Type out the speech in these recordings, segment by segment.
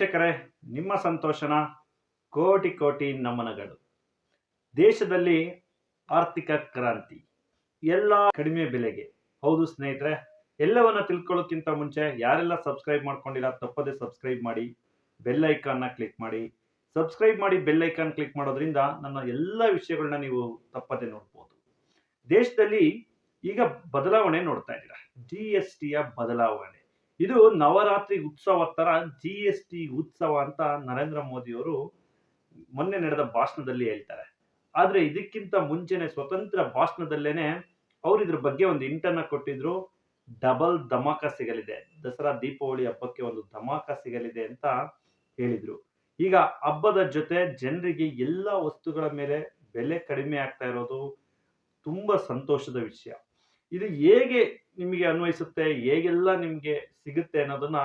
ವೀಕ್ಷಕರೇ, ನಿಮ್ಮ ಸಂತೋಷನ ಕೋಟಿ ಕೋಟಿ ನಮನಗಳು. ದೇಶದಲ್ಲಿ ಆರ್ಥಿಕ ಕ್ರಾಂತಿ, ಎಲ್ಲ ಕಡಿಮೆ ಬೆಲೆಗೆ. ಹೌದು ಸ್ನೇಹಿತರೆ, ಎಲ್ಲವನ್ನ ತಿಳ್ಕೊಳ್ಳೋಕ್ಕಿಂತ ಮುಂಚೆ ಯಾರೆಲ್ಲ ಸಬ್ಸ್ಕ್ರೈಬ್ ಮಾಡ್ಕೊಂಡಿಲ್ಲ, ತಪ್ಪದೆ ಸಬ್ಸ್ಕ್ರೈಬ್ ಮಾಡಿ, ಬೆಲ್ ಐಕಾನ್ನ ಕ್ಲಿಕ್ ಮಾಡಿ. ಸಬ್ಸ್ಕ್ರೈಬ್ ಮಾಡಿ, ಬೆಲ್ ಐಕಾನ್ ಕ್ಲಿಕ್ ಮಾಡೋದ್ರಿಂದ ನನ್ನ ಎಲ್ಲ ವಿಷಯಗಳನ್ನ ನೀವು ತಪ್ಪದೆ ನೋಡ್ಬೋದು. ದೇಶದಲ್ಲಿ ಈಗ ಬದಲಾವಣೆ ನೋಡ್ತಾ ಇದ್ದೀರಾ? ಜಿ ಎಸ್ ಟಿಯ ಬದಲಾವಣೆ. ಇದು ನವರಾತ್ರಿ ಉತ್ಸವ ತರ ಜಿ ಎಸ್ ಟಿ ಉತ್ಸವ ಅಂತ ನರೇಂದ್ರ ಮೋದಿಯವರು ಮೊನ್ನೆ ನಡೆದ ಭಾಷಣದಲ್ಲಿ ಹೇಳ್ತಾರೆ. ಆದ್ರೆ ಇದಕ್ಕಿಂತ ಮುಂಚೆನೆ ಸ್ವತಂತ್ರ ಭಾಷಣದಲ್ಲೇನೆ ಅವ್ರು ಇದ್ರ ಬಗ್ಗೆ ಒಂದು ಇಂಟನ್ನ ಕೊಟ್ಟಿದ್ರು. ಡಬಲ್ ಧಮಾಕ ಸಿಗಲಿದೆ. ದಸರಾ ದೀಪಾವಳಿ ಹಬ್ಬಕ್ಕೆ ಒಂದು ಧಮಾಕ ಸಿಗಲಿದೆ ಅಂತ ಹೇಳಿದ್ರು. ಈಗ ಹಬ್ಬದ ಜೊತೆ ಜನರಿಗೆ ಎಲ್ಲ ವಸ್ತುಗಳ ಮೇಲೆ ಬೆಲೆ ಕಡಿಮೆ ಆಗ್ತಾ ಇರೋದು ತುಂಬಾ ಸಂತೋಷದ ವಿಷಯ. ಇದು ಹೇಗೆ ನಿಮಗೆ ಅನ್ವಯಿಸುತ್ತೆ, ಹೇಗೆಲ್ಲ ನಿಮಗೆ ಸಿಗುತ್ತೆ ಅನ್ನೋದನ್ನ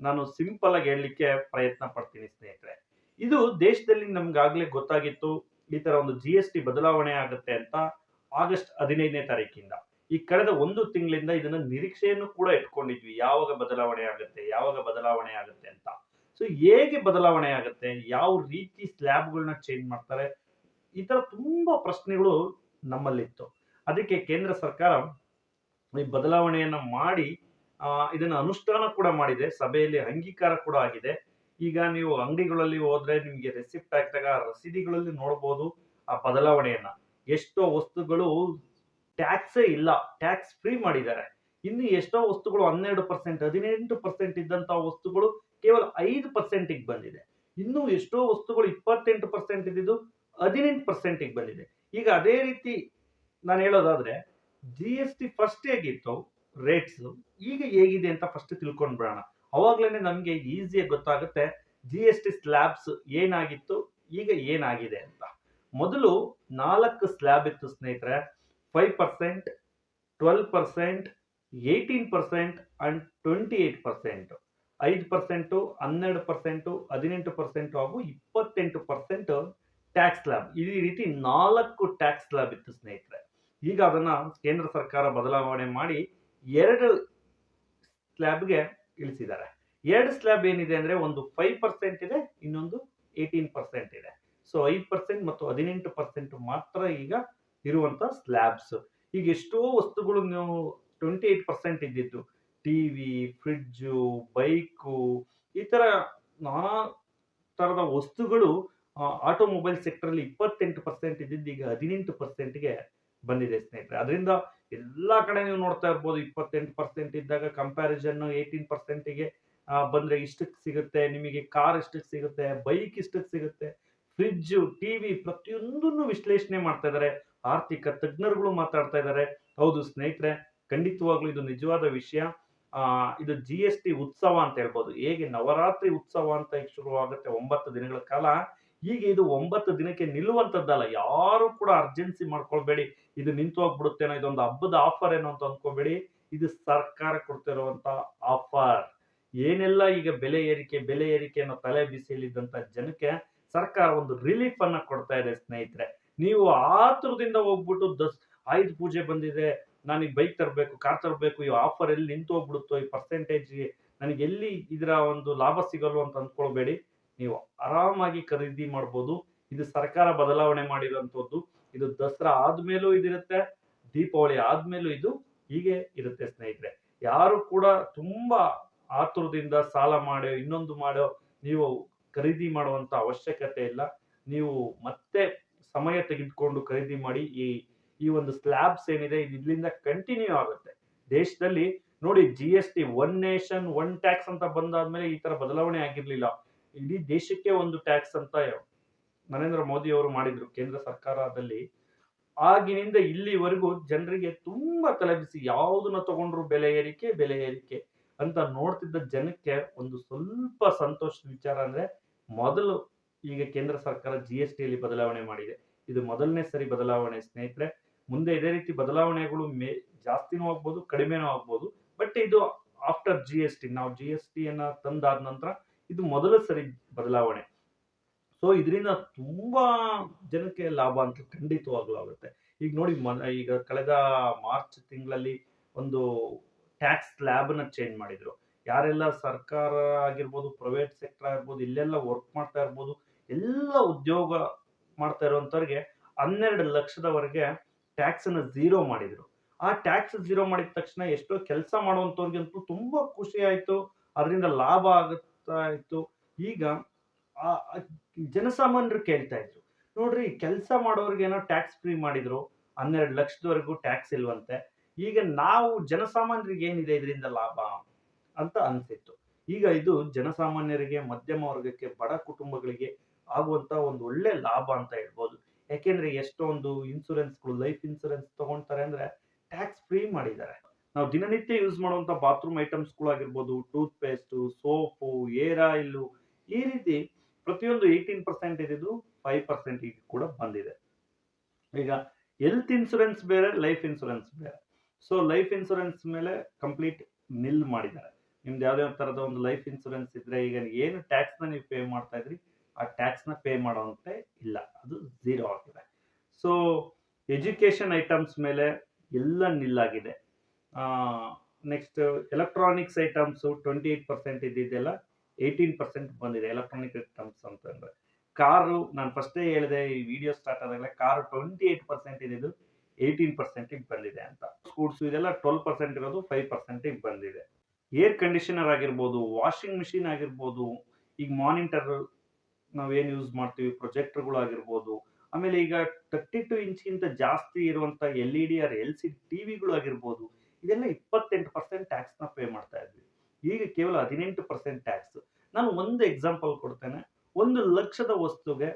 ನಾನು ಸಿಂಪಲ್ ಆಗಿ ಹೇಳಲಿಕ್ಕೆ ಪ್ರಯತ್ನ ಪಡ್ತೀನಿ ಸ್ನೇಹಿತರೆ. ಇದು ದೇಶದಲ್ಲಿ ನಮ್ಗಾಗ್ಲೇ ಗೊತ್ತಾಗಿತ್ತು, ಈ ತರ ಒಂದು ಜಿ ಎಸ್ ಟಿ ಬದಲಾವಣೆ ಆಗುತ್ತೆ ಅಂತ ಆಗಸ್ಟ್ ಹದಿನೈದನೇ ತಾರೀಕಿಂದ. ಈ ಕಳೆದ ಒಂದು ತಿಂಗಳಿಂದ ಇದನ್ನ ನಿರೀಕ್ಷೆಯನ್ನು ಕೂಡ ಇಟ್ಕೊಂಡಿದ್ವಿ, ಯಾವಾಗ ಬದಲಾವಣೆ ಆಗುತ್ತೆ, ಯಾವಾಗ ಬದಲಾವಣೆ ಆಗುತ್ತೆ ಅಂತ. ಸೊ ಹೇಗೆ ಬದಲಾವಣೆ ಆಗುತ್ತೆ, ಯಾವ ರೀತಿ ಸ್ಲ್ಯಾಬ್ಗಳನ್ನ ಚೇಂಜ್ ಮಾಡ್ತಾರೆ, ಈ ತರ ತುಂಬಾ ಪ್ರಶ್ನೆಗಳು ನಮ್ಮಲ್ಲಿತ್ತು. ಅದಕ್ಕೆ ಕೇಂದ್ರ ಸರ್ಕಾರ ಈ ಬದಲಾವಣೆಯನ್ನ ಮಾಡಿ ಇದನ್ನ ಅನುಷ್ಠಾನ ಕೂಡ ಮಾಡಿದೆ, ಸಭೆಯಲ್ಲಿ ಅಂಗೀಕಾರ ಕೂಡ ಆಗಿದೆ. ಈಗ ನೀವು ಅಂಗಡಿಗಳಲ್ಲಿ ಹೋದ್ರೆ ನಿಮ್ಗೆ ರೆಸಿಪ್ಟ್ ಹಾಕಿದಾಗ ರಸೀದಿಗಳಲ್ಲಿ ನೋಡಬಹುದು ಆ ಬದಲಾವಣೆಯನ್ನ. ಎಷ್ಟೋ ವಸ್ತುಗಳು ಟ್ಯಾಕ್ಸೇ ಇಲ್ಲ ಟ್ಯಾಕ್ಸ್ ಫ್ರೀ ಮಾಡಿದ್ದಾರೆ. ಇನ್ನು ಎಷ್ಟೋ ವಸ್ತುಗಳು ಹನ್ನೆರಡು ಪರ್ಸೆಂಟ್ ಹದಿನೆಂಟು ಪರ್ಸೆಂಟ್ ಇದ್ದಂತಹ ವಸ್ತುಗಳು ಕೇವಲ ಐದು ಪರ್ಸೆಂಟಿಗೆ ಬಂದಿದೆ. ಇನ್ನು ಎಷ್ಟೋ ವಸ್ತುಗಳು ಇಪ್ಪತ್ತೆಂಟು ಪರ್ಸೆಂಟ್ ಇದ್ದಿದ್ದು ಹದಿನೆಂಟು ಪರ್ಸೆಂಟಿಗೆ ಬಂದಿದೆ. ಈಗ ಅದೇ ರೀತಿ ನಾನು ಹೇಳೋದಾದ್ರೆ ಜಿ ಎಸ್ ಟಿ ಫಸ್ಟ್ ಹೇಗಿತ್ತು? ರೇಟ್ಸ್ ಈಗ ಹೇಗಿದೆ ಅಂತ ಫಸ್ಟ್ ತಿಳ್ಕೊಂಡ್ ಬಿಡೋಣ. ಅವಾಗ್ಲೇನೆ ನಮ್ಗೆ ಈಸಿಯಾಗಿ ಗೊತ್ತಾಗುತ್ತೆ ಜಿ ಎಸ್ ಟಿ ಸ್ಲ್ಯಾಬ್ಸ್ ಏನಾಗಿತ್ತು, ಈಗ ಏನಾಗಿದೆ ಅಂತ. ಮೊದಲು ನಾಲ್ಕು ಸ್ಲ್ಯಾಬ್ ಇತ್ತು ಸ್ನೇಹಿತರೆ. Five percent twelve percent eighteen percent and twenty eight percent ಐದು ಪರ್ಸೆಂಟು ಹನ್ನೆರಡು ಪರ್ಸೆಂಟು ಹದಿನೆಂಟು ಪರ್ಸೆಂಟು ಹಾಗೂ ಇಪ್ಪತ್ತೆಂಟು ಪರ್ಸೆಂಟ್ ಟ್ಯಾಕ್ಸ್ ಸ್ಲ್ಯಾಬ್ ಈ ರೀತಿ ನಾಲ್ಕು ಟ್ಯಾಕ್ಸ್ ಸ್ಲ್ಯಾಬ್ ಇತ್ತು ಸ್ನೇಹಿತರೆ. ಈಗ ಅದನ್ನ ಕೇಂದ್ರ ಸರ್ಕಾರ ಬದಲಾವಣೆ ಮಾಡಿ ಎರಡು ಸ್ಲ್ಯಾಬ್ಗೆ ಇಳಿಸಿದ್ದಾರೆ. ಎರಡು ಸ್ಲ್ಯಾಬ್ ಏನಿದೆ ಅಂದ್ರೆ ಒಂದು ಫೈವ್ ಪರ್ಸೆಂಟ್ ಇದೆ, ಇನ್ನೊಂದು ಏಯ್ಟೀನ್ ಪರ್ಸೆಂಟ್ ಇದೆ. ಸೊ ಐದು ಪರ್ಸೆಂಟ್ ಮತ್ತು ಹದಿನೆಂಟು ಪರ್ಸೆಂಟ್ ಮಾತ್ರ ಈಗ ಇರುವಂತ ಸ್ಲ್ಯಾಬ್ಸ್ ಈಗ ಎಷ್ಟೋ ವಸ್ತುಗಳು ನೀವು ಟ್ವೆಂಟಿ ಏಟ್ ಪರ್ಸೆಂಟ್ ಇದ್ದಿದ್ದು ಟಿವಿ ಫ್ರಿಡ್ಜು ಬೈಕು ಈ ತರ ನಾನಾ ತರದ ವಸ್ತುಗಳು ಆಟೋಮೊಬೈಲ್ ಸೆಕ್ಟರ್ ಅಲ್ಲಿ ಇಪ್ಪತ್ತೆಂಟು ಪರ್ಸೆಂಟ್ ಇದ್ದಿದ್ದು ಈಗ ಹದಿನೆಂಟು ಪರ್ಸೆಂಟ್ಗೆ ಬಂದಿದೆ ಸ್ನೇಹಿತರೆ. ಅದರಿಂದ ಎಲ್ಲಾ ಕಡೆ ನೀವು ನೋಡ್ತಾ ಇರ್ಬೋದು, ಇಪ್ಪತ್ತೆಂಟು ಪರ್ಸೆಂಟ್ ಇದ್ದಾಗ ಕಂಪ್ಯಾರಿಸನ್ ಏಯ್ಟೀನ್ ಪರ್ಸೆಂಟಿಗೆ ಬಂದ್ರೆ ಇಷ್ಟಕ್ಕೆ ಸಿಗುತ್ತೆ. ನಿಮಗೆ ಕಾರ್ ಇಷ್ಟಕ್ಕೆ ಸಿಗುತ್ತೆ ಬೈಕ್ ಇಷ್ಟಕ್ಕೆ ಸಿಗುತ್ತೆ. ಫ್ರಿಡ್ಜ್ ಟಿವಿ ಪ್ರತಿಯೊಂದನ್ನು ವಿಶ್ಲೇಷಣೆ ಮಾಡ್ತಾ ಇದ್ದಾರೆ. ಆರ್ಥಿಕ ತಜ್ಞರುಗಳು ಮಾತಾಡ್ತಾ ಇದ್ದಾರೆ. ಹೌದು ಸ್ನೇಹಿತರೆ, ಖಂಡಿತವಾಗ್ಲೂ ಇದು ನಿಜವಾದ ವಿಷಯ. ಇದು ಜಿ ಎಸ್ ಟಿ ಉತ್ಸವ ಅಂತ ಹೇಳ್ಬೋದು. ಹೇಗೆ ನವರಾತ್ರಿ ಉತ್ಸವ ಅಂತ ಶುರುವಾಗುತ್ತೆ ಒಂಬತ್ತು ದಿನಗಳ ಕಾಲ. ಈಗ ಇದು ಒಂಬತ್ತು ದಿನಕ್ಕೆ ನಿಲ್ಲುವಂತದ್ದಲ್ಲ ಯಾರು ಕೂಡ ಅರ್ಜೆನ್ಸಿ ಮಾಡ್ಕೊಳ್ಬೇಡಿ, ಇದು ನಿಂತು ಹೋಗ್ಬಿಡುತ್ತೇನೋ ಇದೊಂದು ಹಬ್ಬದ ಆಫರ್ ಏನೋ ಅಂತ ಅನ್ಕೋಬೇಡಿ, ಇದು ಸರ್ಕಾರ ಕೊಡ್ತಿರುವಂತ ಆಫರ್ ಏನೆಲ್ಲ ಈಗ ಬೆಲೆ ಏರಿಕೆ ಬೆಲೆ ಏರಿಕೆ ಅನ್ನೋ ತಲೆ ಬಿಸಿಲಿದ್ದಂತ ಜನಕ್ಕೆ ಸರ್ಕಾರ ಒಂದು ರಿಲೀಫ್ ಅನ್ನ ಕೊಡ್ತಾ ಇದೆ ಸ್ನೇಹಿತರೆ. ನೀವು ಆತುರದಿಂದ ಹೋಗ್ಬಿಟ್ಟು ದಸ್ ಆಯುಧ ಪೂಜೆ ಬಂದಿದೆ, ನನಗೆ ಬೈಕ್ ತರಬೇಕು ಕಾರ್ ತರಬೇಕು, ಈ ಆಫರ್ ಎಲ್ಲಿ ನಿಂತು ಹೋಗ್ಬಿಡುತ್ತೋ ಈ ಪರ್ಸೆಂಟೇಜ್ ನನಗೆ ಎಲ್ಲಿ ಇದರ ಒಂದು ಲಾಭ ಸಿಗಲ್ವೋ ಅಂತ ಅಂದ್ಕೊಳ್ಬೇಡಿ ನೀವು ಆರಾಮಾಗಿ ಖರೀದಿ ಮಾಡ್ಬೋದು. ಇದು ಸರ್ಕಾರ ಬದಲಾವಣೆ ಮಾಡಿರುವಂತದ್ದು ಇದು ದಸರಾ ಆದ್ಮೇಲೂ ಇದಿರುತ್ತೆ, ದೀಪಾವಳಿ ಆದ್ಮೇಲೂ ಇದು ಹೀಗೆ ಇರುತ್ತೆ ಸ್ನೇಹಿತರೆ. ಯಾರು ಕೂಡ ತುಂಬಾ ಆತುರದಿಂದ ಸಾಲ ಮಾಡೋ ಇನ್ನೊಂದು ಮಾಡೋ ನೀವು ಖರೀದಿ ಮಾಡುವಂತ ಅವಶ್ಯಕತೆ ಇಲ್ಲ. ನೀವು ಮತ್ತೆ ಸಮಯ ತೆಗೆದುಕೊಂಡು ಖರೀದಿ ಮಾಡಿ, ಈ ಈ ಒಂದು ಸ್ಲ್ಯಾಬ್ಸ್ ಏನಿದೆ, ಇಲ್ಲಿಂದ ಕಂಟಿನ್ಯೂ ಆಗುತ್ತೆ. ದೇಶದಲ್ಲಿ ನೋಡಿ G S T one nation one tax ಅಂತ ಬಂದಾದ್ಮೇಲೆ ಈ ತರ ಬದಲಾವಣೆ ಆಗಿರ್ಲಿಲ್ಲ. ಇಡೀ ದೇಶಕ್ಕೆ ಒಂದು ಟ್ಯಾಕ್ಸ್ ಅಂತ ನರೇಂದ್ರ ಮೋದಿ ಅವರು ಮಾಡಿದ್ರು ಕೇಂದ್ರ ಸರ್ಕಾರದಲ್ಲಿ. ಆಗಿನಿಂದ ಇಲ್ಲಿವರೆಗೂ ಜನರಿಗೆ ತುಂಬಾ ತಲೆಬಿಸಿ ಯಾವುದನ್ನ ತಗೊಂಡ್ರು ಬೆಲೆ ಏರಿಕೆ ಬೆಲೆ ಏರಿಕೆ ಅಂತ ನೋಡ್ತಿದ್ದ ಜನಕ್ಕೆ ಒಂದು ಸ್ವಲ್ಪ ಸಂತೋಷದ ವಿಚಾರ ಅಂದ್ರೆ ಮೊದಲು ಈಗ ಕೇಂದ್ರ ಸರ್ಕಾರ ಜಿ ಎಸ್ ಟಿಯಲ್ಲಿ ಬದಲಾವಣೆ ಮಾಡಿದೆ. ಇದು ಮೊದಲನೇ ಸರಿ ಬದಲಾವಣೆ ಸ್ನೇಹಿತರೆ. ಮುಂದೆ ಇದೇ ರೀತಿ ಬದಲಾವಣೆಗಳು ಮೇ, ಜಾಸ್ತಿನೂ ಆಗ್ಬೋದು, ಕಡಿಮೆನೂ ಆಗ್ಬೋದು. ಬಟ್ ಇದು ಆಫ್ಟರ್ ಜಿ ಎಸ್ ಟಿ ನಾವು ಜಿ ಎಸ್ ಟಿಯನ್ನ ತಂದಾದ ನಂತರ ಇದು ಮೊದಲ ಸರಿ ಬದಲಾವಣೆ. ಸೊ ಇದರಿಂದ ತುಂಬಾ ಜನಕ್ಕೆ ಲಾಭ ಅಂತ ಖಂಡಿತವಾಗ್ಲೂ ಆಗುತ್ತೆ. ಈಗ ನೋಡಿ ಈಗ ಕಳೆದ ಮಾರ್ಚ್ ತಿಂಗಳಲ್ಲಿ ಒಂದು ಟ್ಯಾಕ್ಸ್ ಸ್ಲ್ಯಾಬ್ನ ಚೇಂಜ್ ಮಾಡಿದ್ರು. ಯಾರೆಲ್ಲ ಸರ್ಕಾರ ಆಗಿರ್ಬೋದು ಪ್ರೈವೇಟ್ ಸೆಕ್ಟರ್ ಆಗಿರ್ಬೋದು, ಇಲ್ಲೆಲ್ಲ ವರ್ಕ್ ಮಾಡ್ತಾ ಇರ್ಬೋದು, ಎಲ್ಲ ಉದ್ಯೋಗ ಮಾಡ್ತಾ ಇರುವಂತವ್ರಿಗೆ ಹನ್ನೆರಡು ಲಕ್ಷದವರೆಗೆ ಟ್ಯಾಕ್ಸ್ ಅನ್ನ ಝೀರೋ ಮಾಡಿದ್ರು. ಆ ಟ್ಯಾಕ್ಸ್ ಝೀರೋ ಮಾಡಿದ ತಕ್ಷಣ ಎಷ್ಟೋ ಕೆಲಸ ಮಾಡುವಂತವ್ರಿಗಂತೂ ತುಂಬಾ ಖುಷಿ ಆಯ್ತು. ಅದರಿಂದ ಲಾಭ ಆಗುತ್ತಾ. ಇತ್ತು. ಈಗ ಆ ಜನಸಾಮಾನ್ಯರು ಕೇಳ್ತಾ ಇದ್ರು. ನೋಡ್ರಿ ಕೆಲಸ ಮಾಡೋರಿಗೆ ಏನೋ ಟ್ಯಾಕ್ಸ್ ಫ್ರೀ ಮಾಡಿದ್ರು, ಹನ್ನೆರಡು ಲಕ್ಷದವರೆಗೂ ಟ್ಯಾಕ್ಸ್ ಇಲ್ವಂತೆ. ಈಗ ನಾವು ಜನಸಾಮಾನ್ಯರಿಗೆ ಏನಿದೆ ಇದರಿಂದ ಲಾಭ ಅಂತ ಅನ್ಸಿತ್ತು. ಈಗ ಇದು ಜನಸಾಮಾನ್ಯರಿಗೆ, ಮಧ್ಯಮ ವರ್ಗಕ್ಕೆ, ಬಡ ಕುಟುಂಬಗಳಿಗೆ ಆಗುವಂತ ಒಂದು ಒಳ್ಳೆ ಲಾಭ ಅಂತ ಹೇಳ್ಬೋದು. ಯಾಕೆಂದ್ರೆ ಎಷ್ಟೊಂದು ಇನ್ಸೂರೆನ್ಸ್ಗಳು ಲೈಫ್ ಇನ್ಸೂರೆನ್ಸ್ ತಗೊಂತಾರೆ ಅಂದ್ರೆ ಟ್ಯಾಕ್ಸ್ ಫ್ರೀ ಮಾಡಿದ್ದಾರೆ. ನಾವು ದಿನನಿತ್ಯ ಯೂಸ್ ಮಾಡುವಂತ ಬಾತ್ರೂಮ್ ಐಟಮ್ಸ್ಗಳಾಗಿರ್ಬೋದು toothpaste soap hair oil ಈ ರೀತಿ ಪ್ರತಿಯೊಂದು ಏಯ್ಟೀನ್ ಪರ್ಸೆಂಟ್ ಇದ್ದು ಫೈವ್ ಪರ್ಸೆಂಟ್ ಕೂಡ ಬಂದಿದೆ. ಈಗ ಹೆಲ್ತ್ ಇನ್ಸೂರೆನ್ಸ್ ಬೇರೆ ಲೈಫ್ ಇನ್ಸೂರೆನ್ಸ್ ಬೇರೆ. ಸೊ ಲೈಫ್ ಇನ್ಸೂರೆನ್ಸ್ ಮೇಲೆ ಕಂಪ್ಲೀಟ್ ನಿಲ್ ಮಾಡಿದ್ದಾರೆ. ನಿಮ್ದು ಯಾವುದೇ ತರದ ಒಂದು ಲೈಫ್ ಇನ್ಸೂರೆನ್ಸ್ ಇದ್ರೆ ಈಗ ಏನು ಟ್ಯಾಕ್ಸ್ನ ನೀವು ಪೇ ಮಾಡ್ತಾ ಇದ್ರಿ, ಆ ಟ್ಯಾಕ್ಸ್ನ ಪೇ ಮಾಡೋಂತೆ ಇಲ್ಲ. ಅದು ಝೀರೋ ಆಗಿದೆ. ಸೊ ಎಜುಕೇಶನ್ ಐಟಮ್ಸ್ ಮೇಲೆ ಎಲ್ಲ ನಿಲ್ಲಾಗಿದೆ next electronics items twenty eight percent ಇದ್ದಿದ್ದೆಲ್ಲ eighteen percent ಬಂದಿದೆ ಎಲೆಕ್ಟ್ರಾನಿಕ್ ಐಟಮ್ಸ್ ಅಂತಂದ್ರೆ. ಕಾರು, ನಾನು ಫಸ್ಟೇ ಹೇಳಿದೆ, ಈ ವಿಡಿಯೋ ಸ್ಟಾರ್ಟ್ ಆದಾಗಲೇ ಕಾರು ಟ್ವೆಂಟಿ ಏಟ್ ಪರ್ಸೆಂಟ್ ಇದ್ದಿದ್ದು ಏಯ್ಟೀನ್ ಪರ್ಸೆಂಟಿಗೆ ಬಂದಿದೆ ಅಂತ. ಸ್ಕೂಟ್ಸ್ ಇದೆಲ್ಲ ಟ್ವೆಲ್ ಪರ್ಸೆಂಟ್ ಇರೋದು ಫೈವ್ ಪರ್ಸೆಂಟಿಗೆ ಬಂದಿದೆ. ಏರ್ ಕಂಡೀಷನರ್ ಆಗಿರ್ಬೋದು ವಾಷಿಂಗ್ ಮಿಷಿನ್ ಆಗಿರ್ಬೋದು, ಈಗ ಮಾನಿಟರ್ ನಾವೇನು ಯೂಸ್ ಮಾಡ್ತೀವಿ ಪ್ರೊಜೆಕ್ಟರ್ಗಳು ಆಗಿರ್ಬೋದು, ಆಮೇಲೆ ಈಗ ತರ್ಟಿ ಟು ಇಂಚ್ಗಿಂತ ಜಾಸ್ತಿ ಇರುವಂಥ L E D or L C ಟಿವಿಗಳು ಆಗಿರ್ಬೋದು ಇದೆಲ್ಲ ಇಪ್ಪತ್ತೆಂಟು ಪರ್ಸೆಂಟ್ ಟ್ಯಾಕ್ಸ್ನ ಪೇ ಮಾಡ್ತಾ ಇದ್ವಿ. ಈಗ ಕೇವಲ ಹದಿನೆಂಟು ಪರ್ಸೆಂಟ್ ಟ್ಯಾಕ್ಸ್ ನಾನು ಒಂದು ಎಕ್ಸಾಂಪಲ್ ಕೊಡ್ತೇನೆ. ಒಂದು ಲಕ್ಷದ ವಸ್ತುಗೆ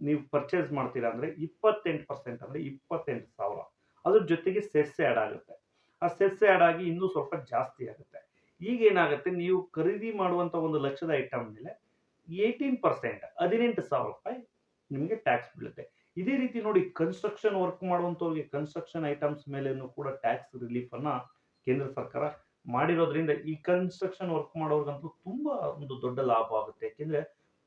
ನೀವು ಪರ್ಚೇಸ್ ಮಾಡ್ತೀರಾ ಅಂದರೆ ಇಪ್ಪತ್ತೆಂಟು ಪರ್ಸೆಂಟ್ ಅಂದರೆ ಇಪ್ಪತ್ತೆಂಟು ಸಾವಿರ. ಅದ್ರ ಜೊತೆಗೆ ಸೆಸ್ ಆ್ಯಡ್ ಆಗುತ್ತೆ. ಆ ಸೆಸ್ ಆ್ಯಡ್ ಆಗಿ ಇನ್ನೂ ಸ್ವಲ್ಪ ಜಾಸ್ತಿ ಆಗುತ್ತೆ. ಈಗ ಏನಾಗುತ್ತೆ? ನೀವು ಖರೀದಿ ಮಾಡುವಂಥ ಒಂದು ಲಕ್ಷದ ಐಟಮ್ ಮೇಲೆ ಏಯ್ಟೀನ್ ಪರ್ಸೆಂಟ್ ಹದಿನೆಂಟು ಸಾವಿರ ರೂಪಾಯಿ ನಿಮಗೆ ಟ್ಯಾಕ್ಸ್ ಬೀಳುತ್ತೆ. ಇದೇ ರೀತಿ ನೋಡಿ ಕನ್ಸ್ಟ್ರಕ್ಷನ್ ವರ್ಕ್ ಮಾಡುವಂತವ್ರಿಗೆ ಕನ್ಸ್ಟ್ರಕ್ಷನ್ ಐಟಮ್ಸ್ ಮೇಲೇನು ಕೂಡ ಟ್ಯಾಕ್ಸ್ ರಿಲೀಫ್ ಅನ್ನ ಕೇಂದ್ರ ಸರ್ಕಾರ ಮಾಡಿರೋದ್ರಿಂದ ಈ ಕನ್ಸ್ಟ್ರಕ್ಷನ್ ವರ್ಕ್ ಮಾಡೋರ್ಗಂತೂ ತುಂಬಾ ಒಂದು ದೊಡ್ಡ ಲಾಭ ಆಗುತ್ತೆ. ಯಾಕೆಂದ್ರೆ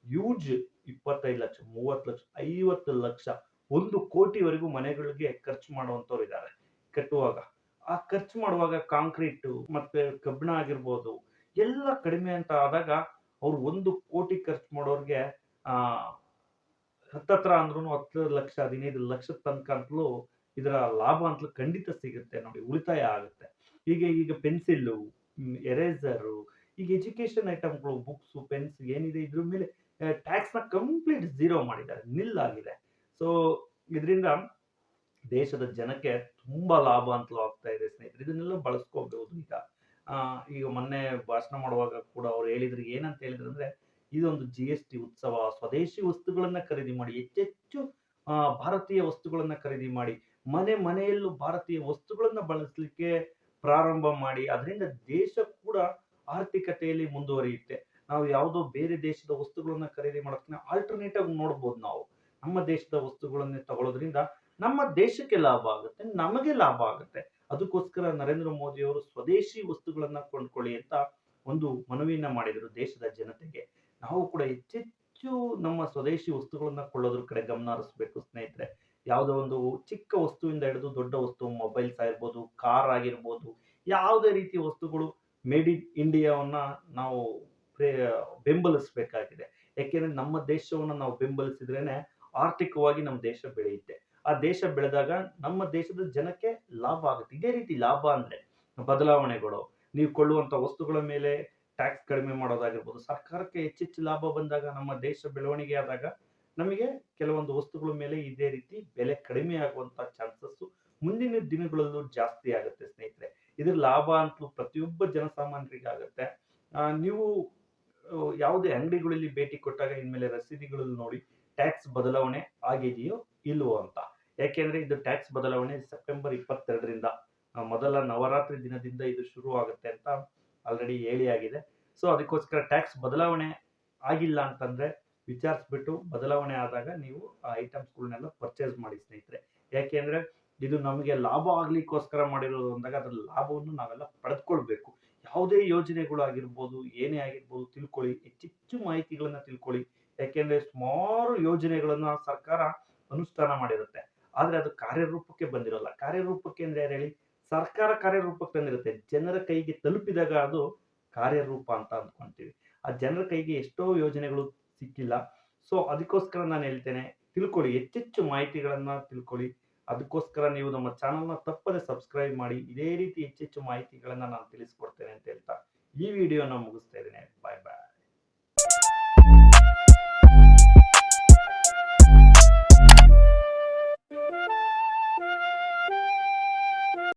ಯೂಜ್ ಇಪ್ಪತ್ತೈದು ಲಕ್ಷ, ಮೂವತ್ತು ಲಕ್ಷ, ಐವತ್ತು ಲಕ್ಷ, ಒಂದು ಕೋಟಿವರೆಗೂ ಮನೆಗಳಿಗೆ ಖರ್ಚು ಮಾಡುವಂತವ್ರು ಇದ್ದಾರೆ. ಕಟ್ಟುವಾಗ. ಆ ಖರ್ಚು ಮಾಡುವಾಗ ಕಾಂಕ್ರೀಟ್ ಮತ್ತೆ ಕಬ್ಬಿಣ ಆಗಿರ್ಬೋದು, ಎಲ್ಲ ಕಡಿಮೆ ಅಂತ ಆದಾಗ ಅವ್ರು ಒಂದು ಕೋಟಿ ಖರ್ಚು ಮಾಡೋರ್ಗೆ, ಆ ಹತ್ತತ್ರ ಅಂದ್ರೂ ಹತ್ತು ಲಕ್ಷ, ಹದಿನೈದು ಲಕ್ಷದ ತನಕ ಅಂತಲೂ ಇದರ ಲಾಭ ಅಂತಲೂ ಖಂಡಿತ ಸಿಗುತ್ತೆ ನೋಡಿ, ಉಳಿತಾಯ ಆಗುತ್ತೆ. ಹೀಗೆ ಈಗ ಪೆನ್ಸಿಲ್ಲು ಎರೇಸರು, ಈಗ ಎಜುಕೇಶನ್ ಐಟಮ್ಗಳು, ಬುಕ್ಸು, ಪೆನ್ಸ್ ಏನಿದೆ ಇದ್ರ ಮೇಲೆ ಟ್ಯಾಕ್ಸ್ನ ಕಂಪ್ಲೀಟ್ ಝೀರೋ ಮಾಡಿದ್ದಾರೆ, ನಿಲ್ ಆಗಿದೆ. ಸೊ, ಇದರಿಂದ ದೇಶದ ಜನಕ್ಕೆ ತುಂಬಾ ಲಾಭ ಅಂತಲೂ ಆಗ್ತಾ ಇದೆ ಸ್ನೇಹಿತರೆ. ಇದನ್ನೆಲ್ಲ ಬಳಸ್ಕೋಬಹುದು ಈಗ. ಈಗ ಮೊನ್ನೆ ಭಾಷಣ ಮಾಡುವಾಗ ಕೂಡ ಅವ್ರು ಹೇಳಿದ್ರು, ಏನಂತ ಹೇಳಿದ್ರು ಅಂದ್ರೆ ಇದೊಂದು ಜಿ ಎಸ್ ಟಿ ಉತ್ಸವ, ಸ್ವದೇಶಿ ವಸ್ತುಗಳನ್ನ ಖರೀದಿ ಮಾಡಿ ಹೆಚ್ಚೆಚ್ಚು ಭಾರತೀಯ ವಸ್ತುಗಳನ್ನ ಖರೀದಿ ಮಾಡಿ, ಮನೆ ಮನೆಯಲ್ಲೂ ಭಾರತೀಯ ವಸ್ತುಗಳನ್ನ ಬಳಸಲಿಕ್ಕೆ ಪ್ರಾರಂಭ ಮಾಡಿ, ಅದರಿಂದ ದೇಶ ಕೂಡ ಆರ್ಥಿಕತೆಯಲ್ಲಿ ಮುಂದುವರಿಯುತ್ತೆ. ನಾವು ಯಾವುದೋ ಬೇರೆ ದೇಶದ ವಸ್ತುಗಳನ್ನ ಖರೀದಿ ಮಾಡೋದನ್ನ ಆಗಿ ನೋಡ್ಬೋದು ನಾವು. ನಮ್ಮ ದೇಶದ ವಸ್ತುಗಳನ್ನೇ ತಗೊಳ್ಳೋದ್ರಿಂದ ನಮ್ಮ ದೇಶಕ್ಕೆ ಲಾಭ ಆಗುತ್ತೆ, ನಮಗೆ ಲಾಭ ಆಗುತ್ತೆ. ಅದಕ್ಕೋಸ್ಕರ ನರೇಂದ್ರ ಮೋದಿ ಅವರು ಸ್ವದೇಶಿ ವಸ್ತುಗಳನ್ನ ಕೊಂಡ್ಕೊಳ್ಳಿ ಅಂತ ಒಂದು ಮನವಿಯನ್ನ ಮಾಡಿದರು ದೇಶದ ಜನತೆಗೆ. ನಾವು ಕೂಡ ಹೆಚ್ಚೆಚ್ಚು ನಮ್ಮ ಸ್ವದೇಶಿ ವಸ್ತುಗಳನ್ನ ಕೊಳ್ಳೋದ್ರ ಕಡೆ ಗಮನ ಹರಿಸ್ಬೇಕು ಸ್ನೇಹಿತರೆ. ಯಾವುದೋ ಒಂದು ಚಿಕ್ಕ ವಸ್ತುವಿಂದ ಹಿಡಿದು ದೊಡ್ಡ ವಸ್ತು, ಮೊಬೈಲ್ಸ್ ಆಗಿರ್ಬೋದು, ಕಾರ್ ಆಗಿರ್ಬೋದು, ಯಾವುದೇ ರೀತಿಯ ವಸ್ತುಗಳು ಮೇಡ್ ಇನ್ ಇಂಡಿಯಾವನ್ನ ನಾವು ಬೆಂಬಲಿಸಬೇಕಾಗಿದೆ. ಯಾಕೆಂದ್ರೆ ನಮ್ಮ ದೇಶವನ್ನ ನಾವು ಬೆಂಬಲಿಸಿದ್ರೇನೆ ಆರ್ಥಿಕವಾಗಿ ನಮ್ಮ ದೇಶ ಬೆಳೆಯುತ್ತೆ. ಆ ದೇಶ ಬೆಳೆದಾಗ ನಮ್ಮ ದೇಶದ ಜನಕ್ಕೆ ಲಾಭ ಆಗುತ್ತೆ. ಇದೇ ರೀತಿ ಲಾಭ ಅಂದ್ರೆ ಬದಲಾವಣೆಗಳು. ನೀವು ಕೊಳ್ಳುವಂತ ವಸ್ತುಗಳ ಮೇಲೆ ಟ್ಯಾಕ್ಸ್ ಕಡಿಮೆ ಮಾಡೋದಾಗಿರ್ಬೋದು, ಸರ್ಕಾರಕ್ಕೆ ಹೆಚ್ಚೆಚ್ಚು ಲಾಭ ಬಂದಾಗ ನಮ್ಮ ದೇಶ ಬೆಳವಣಿಗೆ ಆದಾಗ ನಮಗೆ ಕೆಲವೊಂದು ವಸ್ತುಗಳ ಮೇಲೆ ಇದೇ ರೀತಿ ಬೆಲೆ ಕಡಿಮೆ ಆಗುವಂತ ಚಾನ್ಸಸ್ ಮುಂದಿನ ದಿನಗಳಲ್ಲೂ ಜಾಸ್ತಿ ಆಗುತ್ತೆ ಸ್ನೇಹಿತರೆ. ಇದ್ರ ಲಾಭ ಅಂತಲೂ ಪ್ರತಿಯೊಬ್ಬ ಜನಸಾಮಾನ್ಯರಿಗೆ ಆಗುತ್ತೆ ನೀವು ಯಾವುದೇ ಅಂಗಡಿಗಳಲ್ಲಿ ಭೇಟಿ ಕೊಟ್ಟಾಗ ಇನ್ಮೇಲೆ ರಸೀದಿಗಳಲ್ಲಿ ನೋಡಿ ಟ್ಯಾಕ್ಸ್ ಬದಲಾವಣೆ ಆಗಿದೆಯೋ ಇಲ್ವೋ ಅಂತ. ಯಾಕೆಂದ್ರೆ ಇದು ಟ್ಯಾಕ್ಸ್ ಬದಲಾವಣೆ ಸೆಪ್ಟೆಂಬರ್ ಇಪ್ಪತ್ತೆರಡರಿಂದ ಮೊದಲ ನವರಾತ್ರಿ ದಿನದಿಂದ ಇದು ಶುರು ಆಗುತ್ತೆ ಅಂತ ಆಲ್ರೆಡಿ ಹೇಳಿ ಆಗಿದೆ. ಸೊ ಅದಕ್ಕೋಸ್ಕರ ಟ್ಯಾಕ್ಸ್ ಬದಲಾವಣೆ ಆಗಿಲ್ಲ ಅಂತಂದ್ರೆ ವಿಚಾರಿಸ್ಬಿಟ್ಟು ಬದಲಾವಣೆ ಆದಾಗ ನೀವು ಆ ಐಟಮ್ಸ್ಗಳನ್ನೆಲ್ಲ ಪರ್ಚೇಸ್ ಮಾಡಿ ಸ್ನೇಹಿತರೆ. ಯಾಕೆಂದ್ರೆ ಇದು ನಮಗೆ ಲಾಭ ಆಗ್ಲಿಕ್ಕೋಸ್ಕರ ಮಾಡಿರೋದು ಅಂದಾಗ ಅದರ ಲಾಭವನ್ನು ನಾವೆಲ್ಲ ಪಡೆದುಕೊಳ್ಬೇಕು. ಯಾವುದೇ ಯೋಜನೆಗಳು ಆಗಿರ್ಬೋದು, ಏನೇ ಆಗಿರ್ಬೋದು ತಿಳ್ಕೊಳ್ಳಿ. ಹೆಚ್ಚೆಚ್ಚು ಮಾಹಿತಿಗಳನ್ನು ತಿಳ್ಕೊಳ್ಳಿ. ಯಾಕೆಂದರೆ ಸುಮಾರು ಯೋಜನೆಗಳನ್ನು ಸರ್ಕಾರ ಅನುಷ್ಠಾನ ಮಾಡಿರುತ್ತೆ. ಆದರೆ ಅದು ಕಾರ್ಯರೂಪಕ್ಕೆ ಬಂದಿರೋಲ್ಲ. ಕಾರ್ಯರೂಪಕ್ಕೆ ಅಂದ್ರೆ ಯಾರು ಹೇಳಿ? ಸರ್ಕಾರ ಕಾರ್ಯರೂಪಕ್ಕೆ ತಂದಿರುತ್ತೆ ಜನರ ಕೈಗೆ ತಲುಪಿದಾಗ ಅದು ಕಾರ್ಯರೂಪ ಅಂತ ಅಂದ್ಕೊಂತೀವಿ. ಆ ಜನರ ಕೈಗೆ ಎಷ್ಟೋ ಯೋಜನೆಗಳು ಸಿಕ್ಕಿಲ್ಲ. ಸೊ ಅದಕ್ಕೋಸ್ಕರ ನಾನು ಹೇಳ್ತೇನೆ, ತಿಳ್ಕೊಳ್ಳಿ. ಹೆಚ್ಚೆಚ್ಚು ಮಾಹಿತಿಗಳನ್ನು ತಿಳ್ಕೊಳ್ಳಿ. ಅದಕ್ಕೋಸ್ಕರ ನೀವು ನಮ್ಮ ಚಾನಲ್ನ ತಪ್ಪದೆ ಸಬ್ಸ್ಕ್ರೈಬ್ ಮಾಡಿ. ಇದೇ ರೀತಿ ಹೆಚ್ಚೆಚ್ಚು ಮಾಹಿತಿಗಳನ್ನು ನಾನು ತಿಳಿಸ್ಕೊಡ್ತೇನೆ ಅಂತ ಹೇಳ್ತಾ ಈ ವಿಡಿಯೋನ ಮುಗಿಸ್ತಾ ಇದ್ದೇನೆ. ಬಾಯ್ ಬಾಯ್